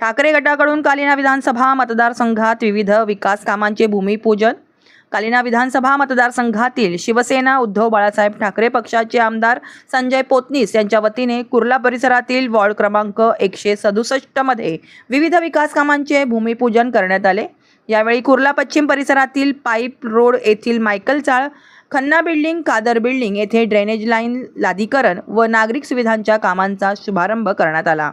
ठाकरे गटाकडून कालिना विधानसभा मतदारसंघात विविध विकास कामांचे भूमिपूजन. कालिना विधानसभा मतदारसंघातील शिवसेना उद्धव बाळासाहेब ठाकरे पक्षाचे आमदार संजय पोतनीस यांच्या वतीने कुर्ला परिसरातील वॉर्ड क्रमांक एकशे सदुसष्टमध्ये विविध विकास कामांचे भूमिपूजन करण्यात आले. यावेळी कुर्ला पश्चिम परिसरातील पाईप रोड येथील मायकल चाळ खन्ना बिल्डिंग कादर बिल्डिंग येथे ड्रेनेज लाईन लादीकरण व नागरिक सुविधांच्या कामांचा शुभारंभ करण्यात आला.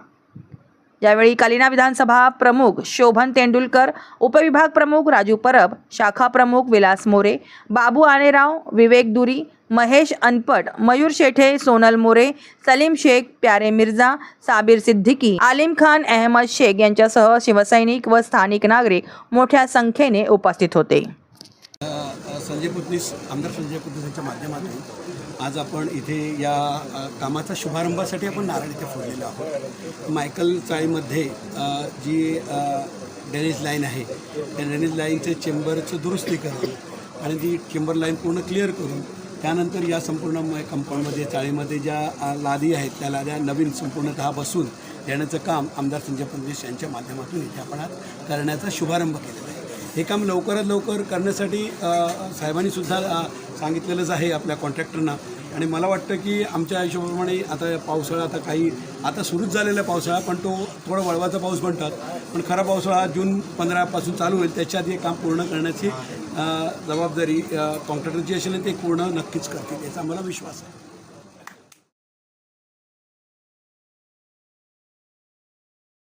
यावेळी कालिना विधानसभा प्रमुख शोभन तेंडुलकर उपविभाग प्रमुख राजू परब शाखा प्रमुख विलास मोरे बाबू आनेराव विवेक दुरी महेश अनपट मयूर शेठे सोनल मोरे सलीम शेख प्यारे मिर्झा साबीर सिद्दीकी आलिम खान अहमद शेख यांच्यासह शिवसैनिक व स्थानिक नागरिक मोठ्या संख्येने उपस्थित होते. संजय पुतनीस आमदार संजय पुतनीस यांच्या माध्यमातून आज आपण इथे या कामाचा शुभारंभासाठी आपण नारळ इथे फोडलेलो आहोत. मायकल चाळीमध्ये जी ड्रेनेज लाईन आहे त्या ड्रेनेज लाईनचे चेंबरचं दुरुस्ती करून आणि ती चेंबर लाईन पूर्ण क्लिअर करून त्यानंतर या संपूर्ण कंपाऊंडमध्ये चाळीमध्ये ज्या लादी आहेत त्या लाद्या नवीन संपूर्णतः बसून देण्याचं काम आमदार संजय फडणवीस यांच्या माध्यमातून इथे आपण आज करण्याचा शुभारंभ केला. हे काम लवकरात लवकर करण्यासाठी साहेबांनीसुद्धा सांगितलेलंच आहे आपल्या कॉन्ट्रॅक्टरना. आणि मला वाटतं की आमच्या हिशोबाप्रमाणे आता पावसाळा आता काही आता सुरूच झालेला पावसाळा पण तो थोडा वळवाचा पाऊस म्हणतात पण खरा पावसाळा जून पंधरापासून चालू होईल त्याच्या आधी हे काम पूर्ण करण्याची जबाबदारी कॉन्ट्रॅक्टर जी असेल ते पूर्ण नक्कीच करतील याचा मला विश्वास आहे.